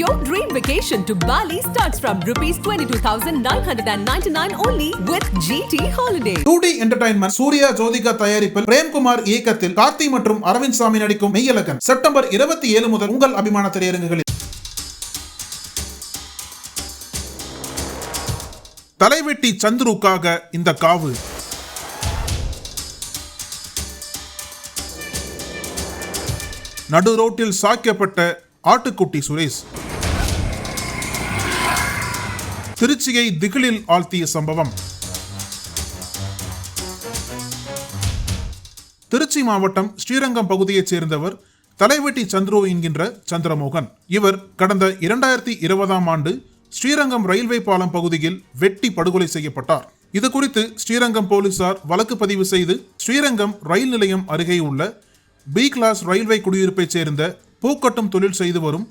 Your dream vacation to Bali starts from rupees 22,999 only with GT Holiday. Two D entertainment Suriya Jyothika தயாரிப்பில் பிரேம்குமார் இயக்கத்தில் கார்த்தி மற்றும் அரவிந்த் சாமி நடிக்கும் Meiyazhagan September இருபத்தி ஏழு முதல் உங்கள் அபிமான திரையரங்குகளில். தலைவெட்டி சந்துருக்காக இந்த காவு. நடு ரோட்டில் சாய்க்கப்பட்ட ஆட்டுக்குட்டி சுரேஷ். திருச்சியை திகிலில் ஆழ்த்திய சம்பவம். திருச்சி மாவட்டம் ஸ்ரீரங்கம் பகுதியைச் சேர்ந்தவர் தலைவெட்டி சந்துரு என்கின்ற சந்திரமோகன். இவர் கடந்த இரண்டாயிரத்தி இருபதாம் ஆண்டு ஸ்ரீரங்கம் ரயில்வே பாலம் பகுதியில் வெட்டி படுகொலை செய்யப்பட்டார். இது குறித்து ஸ்ரீரங்கம் போலீசார் வழக்கு பதிவு செய்து ஸ்ரீரங்கம் ரயில் நிலையம் அருகே உள்ள பி கிளாஸ் ரயில்வே குடியிருப்பைச் சேர்ந்த பூக்கட்டும் தொழில் செய்து வரும்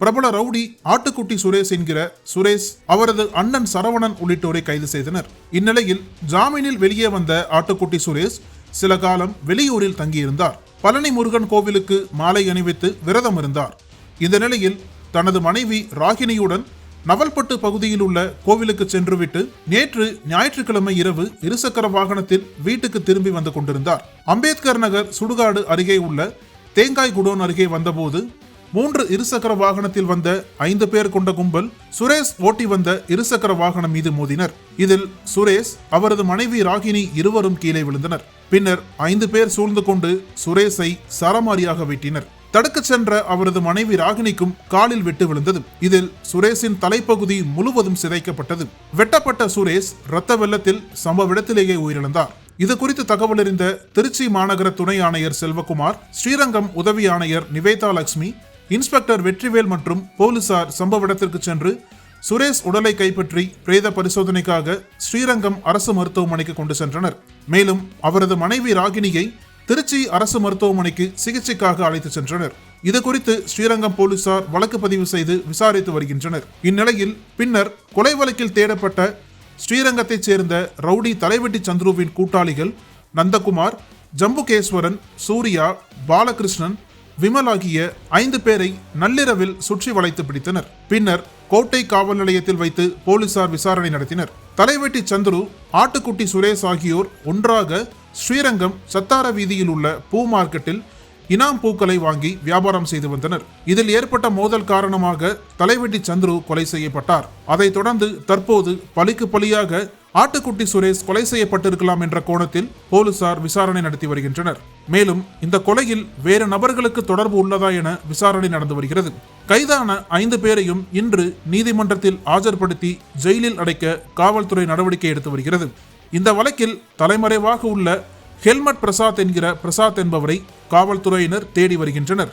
பிரபல ரவுடி ஆட்டுக்குட்டி சுரேஷ் என்கிற சுரேஷ் அவரது அண்ணன் சரவணன் உள்ளிட்டோரை கைது செய்தனர். இந்நிலையில் ஜாமீனில் வெளியே வந்த ஆட்டுக்குட்டி சுரேஷ் சில காலம் வெளியூரில் தங்கியிருந்தார். பழனி முருகன் கோவிலுக்கு மாலை அணிவித்து விரதம் இருந்தார். இந்த நிலையில் தனது மனைவி ராகினியுடன் நவல்பட்டு பகுதியில் உள்ள கோவிலுக்கு சென்றுவிட்டு நேற்று ஞாயிற்றுக்கிழமை இரவு இருசக்கர வாகனத்தில் வீட்டுக்கு திரும்பி வந்து கொண்டிருந்தார். அம்பேத்கர் நகர் சுடுகாடு அருகே உள்ள தேங்காய் குடோன் அருகே வந்தபோது மூன்று இருசக்கர வாகனத்தில் வந்த ஐந்து பேர் கொண்ட கும்பல் சுரேஷ் ஓட்டி வந்த இருசக்கர வாகனம் மீது மோதினர். இதில் சுரேஷ் அவரது மனைவி ராகினி இருவரும் கீழே விழுந்தனர். பின்னர் ஐந்து பேர் சூழ்ந்து கொண்டு சுரேஷை சரமாரியாக வெட்டினர். தடுக்கச் சென்ற அவரது மனைவி ராகினிக்கும் காலில் வெட்டு விழுந்தது. இதில் சுரேஷின் தலைப்பகுதி முழுவதும் சிதைக்கப்பட்டது. வெட்டப்பட்ட சுரேஷ் இரத்த வெள்ளத்தில் சம்பவ இடத்திலேயே உயிரிழந்தார். இது குறித்து தகவல் அறிந்த திருச்சி மாநகர துணை ஆணையர் செல்வகுமார் ஸ்ரீரங்கம் உதவி ஆணையர் நிவேதா லட்சுமி இன்ஸ்பெக்டர் வெற்றிவேல் மற்றும் போலீசார் சம்பவ இடத்திற்கு சென்று சுரேஷ் உடலை கைப்பற்றி பிரேத பரிசோதனைக்காக ஸ்ரீரங்கம் அரசு மருத்துவமனைக்கு கொண்டு சென்றனர். மேலும் அவரது மனைவி ராகினியை திருச்சி அரசு மருத்துவமனைக்கு சிகிச்சைக்காக அழைத்து சென்றனர். இது குறித்து ஸ்ரீரங்கம் போலீசார் வழக்கு பதிவு செய்து விசாரித்து வருகின்றனர். இந்நிலையில் பின்னர் கொலை வழக்கில் தேடப்பட்ட ஸ்ரீரங்கத்தைச் சேர்ந்த ரவுடி தலைவெட்டி சந்துருவின் கூட்டாளிகள் நந்தகுமார் ஜம்புகேஸ்வரன் சூர்யா பாலகிருஷ்ணன் விமல் ஆகிய ஐந்து பேரை நள்ளிரவில் சுற்றி வளைத்து பிடித்தனர். பின்னர் கோட்டை காவல் நிலையத்தில் வைத்து போலீசார் விசாரணை நடத்தினர். தலைவெட்டி சந்துரு ஆட்டுக்குட்டி சுரேஷ் ஆகியோர் ஒன்றாக ஸ்ரீரங்கம் சத்தார வீதியில் உள்ள பூ மார்க்கெட்டில் இனாம் பூக்களை வாங்கி வியாபாரம் செய்து வந்தனர். இதில் ஏற்பட்ட மோதல் காரணமாக தலைவெட்டி சந்துரு கொலை செய்யப்பட்டார். அதைத் தொடர்ந்து தற்போது பலிக்கு பலியாக ஆட்டுக்குட்டி சுரேஷ் கொலை செய்யப்பட்டிருக்கலாம் என்ற கோணத்தில் போலீசார் விசாரணை நடத்தி வருகின்றனர். மேலும் இந்த கொலையில் வேறு நபர்களுக்கு தொடர்பு உள்ளதா என விசாரணை நடந்து வருகிறது. கைதான ஐந்து பேரையும் இன்று நீதிமன்றத்தில் ஆஜர்படுத்தி ஜெயிலில் அடைக்க காவல்துறை நடவடிக்கை எடுத்து வருகிறது. இந்த வழக்கில் தலைமறைவாக உள்ள ஹெல்மட் பிரசாத் என்கிற பிரசாத் என்பவரை காவல்துறையினர் தேடி வருகின்றனர்.